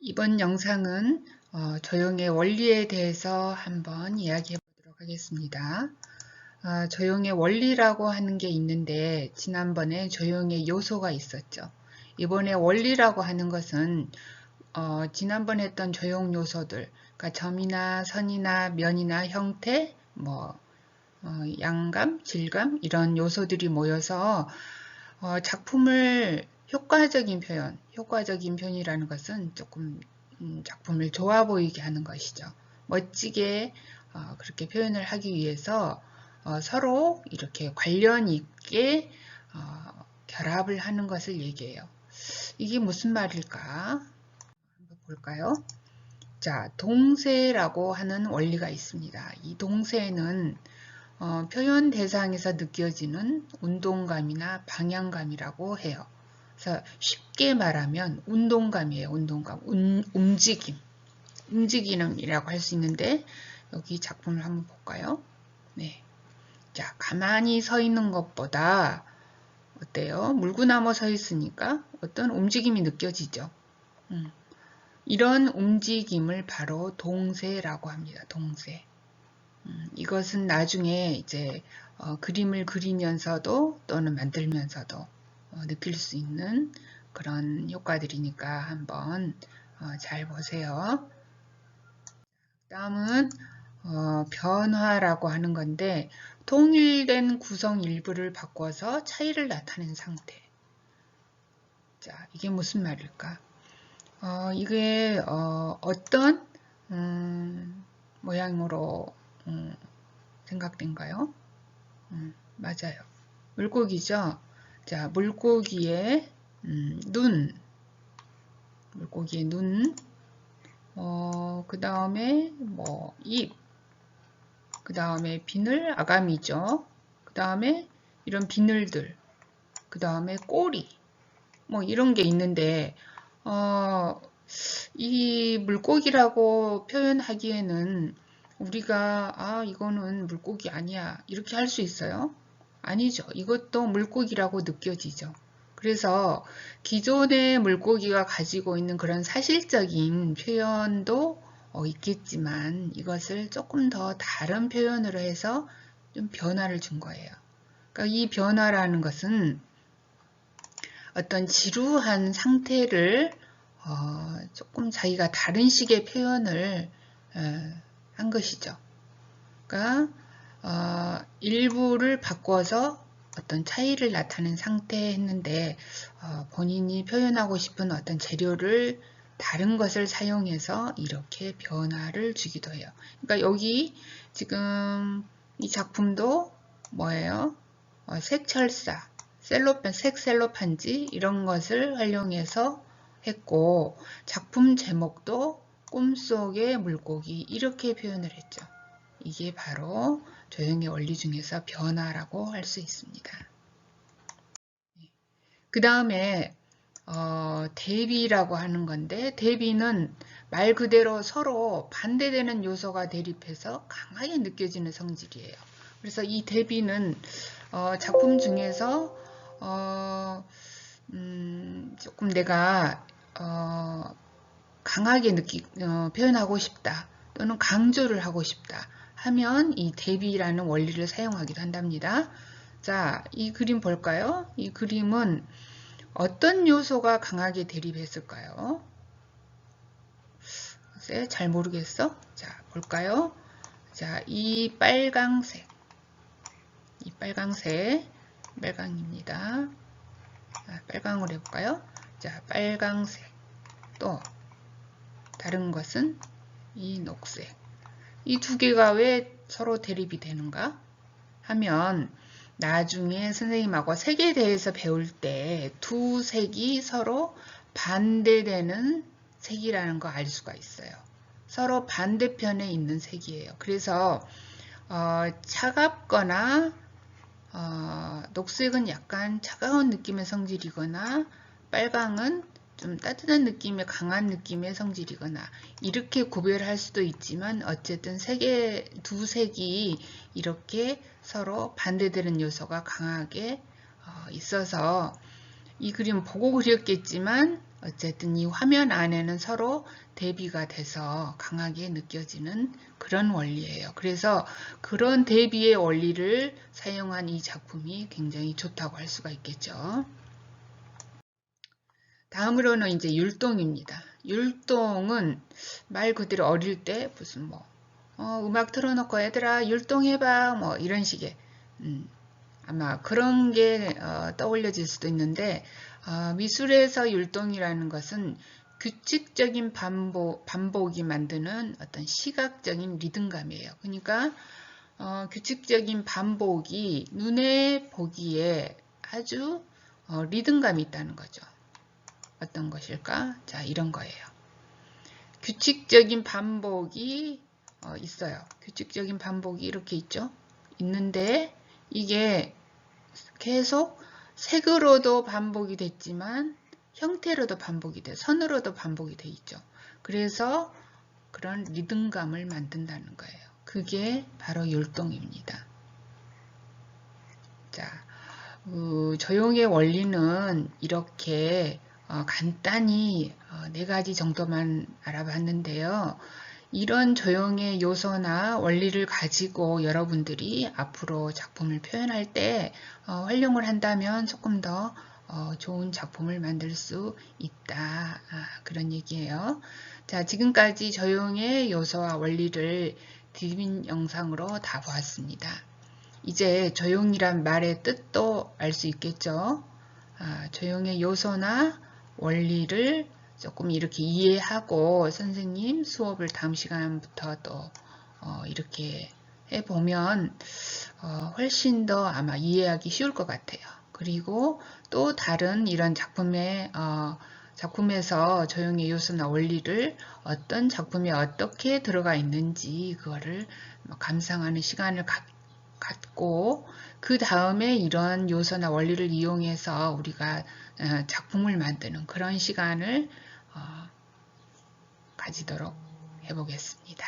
이번 영상은 어, 조형의 원리에 대해서 한번 이야기해 보도록 하겠습니다. 아, 조형의 원리라고 하는 게 있는데 지난번에 조형의 요소가 있었죠. 이번에 원리라고 하는 것은 어, 지난번에 했던 조형 요소들, 그러니까 점이나 선이나 면이나 형태, 뭐 어, 양감, 질감 이런 요소들이 모여서 어, 작품을 효과적인 표현, 효과적인 표현이라는 것은 조금 음, 작품을 좋아 보이게 하는 것이죠. 멋지게 어, 그렇게 표현을 하기 위해서 어, 서로 이렇게 관련 있게 어, 결합을 하는 것을 얘기해요. 이게 무슨 말일까? 한번 볼까요? 자, 동세라고 하는 원리가 있습니다. 이 동세는 어, 표현 대상에서 느껴지는 운동감이나 방향감이라고 해요. 그래서 쉽게 말하면 운동감이에요. 운동감, 운, 움직임, 움직임이라고 할 수 있는데 여기 작품을 한번 볼까요? 네, 자 가만히 서 있는 것보다 어때요? 물구나무 서 있으니까 어떤 움직임이 느껴지죠. 음, 이런 움직임을 바로 동세라고 합니다. 동세. 음, 이것은 나중에 이제 어, 그림을 그리면서도 또는 만들면서도 어, 느낄 수 있는 그런 효과들이니까 한번 어, 잘 보세요. 다음은 어, 변화라고 하는 건데 통일된 구성 일부를 바꿔서 차이를 나타낸 상태. 자, 이게 무슨 말일까? 어, 이게 어, 떤 음, 모양으로 음, 생각된가요? 음, 맞아요. 물고기죠. 자, 물고기의 음, 눈, 물고기의 눈, 어, 그 다음에 뭐 입, 그 다음에 비늘, 아가미죠. 그 다음에 이런 비늘들, 그 다음에 꼬리, 뭐 이런 게 있는데 어, 이 물고기라고 표현하기에는 우리가 아 이거는 물고기 아니야. 이렇게 할 수 있어요? 아니죠. 이것도 물고기라고 느껴지죠. 그래서 기존의 물고기가 가지고 있는 그런 사실적인 표현도 어, 있겠지만 이것을 조금 더 다른 표현으로 해서 좀 변화를 준 거예요. 그러니까 이 변화라는 것은 어떤 지루한 상태를 어, 조금 자기가 다른 식의 표현을 어, 한 것이죠. 그러니까 어, 일부를 바꿔서 어떤 차이를 나타낸 상태 했는데 어, 본인이 표현하고 싶은 어떤 재료를 다른 것을 사용해서 이렇게 변화를 주기도 해요. 그러니까 여기 지금 이 작품도 뭐예요? 어, 색철사, 셀로판, 색셀로판지 이런 것을 활용해서 했고 작품 제목도 꿈속의 물고기 이렇게 표현을 했죠. 이게 바로 조형의 원리 중에서 변화라고 할 수 있습니다. 그 다음에 어, 대비라고 하는 건데 대비는 말 그대로 서로 반대되는 요소가 대립해서 강하게 느껴지는 성질이에요. 그래서 이 대비는 어, 작품 중에서 어, 음, 조금 내가 어, 강하게 느끼, 어, 표현하고 싶다 또는 강조를 하고 싶다 하면 이 대비라는 원리를 사용하기도 한답니다. 자, 이 그림 볼까요? 이 그림은 어떤 요소가 강하게 대립했을까요? 글쎄, 잘 모르겠어. 자, 볼까요? 자, 이 빨강색. 이 빨강색. 빨강입니다. 자, 빨강으로 해볼까요? 자, 빨강색. 또, 다른 것은 이 녹색. 이 두 개가 왜 서로 대립이 되는가 하면 나중에 선생님하고 색에 대해서 배울 때 두 색이 서로 반대되는 색이라는 거 알 수가 있어요. 서로 반대편에 있는 색이에요. 그래서 어, 차갑거나 어, 녹색은 약간 차가운 느낌의 성질이거나 빨강은 좀 따뜻한 느낌의 강한 느낌의 성질이거나 이렇게 구별할 수도 있지만 어쨌든 색의 두 색이 이렇게 서로 반대되는 요소가 강하게 어, 있어서 이 그림 보고 그렸겠지만 어쨌든 이 화면 안에는 서로 대비가 돼서 강하게 느껴지는 그런 원리예요. 그래서 그런 대비의 원리를 사용한 이 작품이 굉장히 좋다고 할 수가 있겠죠. 다음으로는 이제 율동입니다. 율동은 말 그대로 어릴 때 무슨 뭐 어, 음악 틀어놓고 얘들아 율동해봐 뭐 이런 식의 음, 아마 그런 게 어, 떠올려질 수도 있는데 어, 미술에서 율동이라는 것은 규칙적인 반복, 반복이 만드는 어떤 시각적인 리듬감이에요. 그러니까 어, 규칙적인 반복이 눈에 보기에 아주 어, 리듬감이 있다는 거죠. 어떤 것일까? 자, 이런 거예요. 규칙적인 반복이 어, 있어요. 규칙적인 반복이 이렇게 있죠. 있는데 이게 계속 색으로도 반복이 됐지만 형태로도 반복이 돼, 선으로도 반복이 돼 있죠. 그래서 그런 리듬감을 만든다는 거예요. 그게 바로 율동입니다. 자, 어, 조용의 원리는 이렇게 어, 간단히 어, 네 가지 정도만 알아봤는데요. 이런 조형의 요소나 원리를 가지고 여러분들이 앞으로 작품을 표현할 때 어, 활용을 한다면 조금 더 어, 좋은 작품을 만들 수 있다. 아, 그런 얘기예요. 자, 지금까지 조형의 요소와 원리를 디빈 영상으로 다 보았습니다. 이제 조용이란 말의 뜻도 알 수 있겠죠. 아, 조용의 요소나 원리를 조금 이렇게 이해하고 선생님 수업을 다음 시간부터 또 어, 이렇게 해보면 어, 훨씬 더 아마 이해하기 쉬울 것 같아요. 그리고 또 다른 이런 작품의 어, 작품에서 조용의 요소나 원리를 어떤 작품에 어떻게 들어가 있는지 그거를 감상하는 시간을 갖, 갖고 그 다음에 이런 요소나 원리를 이용해서 우리가 어, 작품을 만드는 그런 시간을 어, 가지도록 해보겠습니다.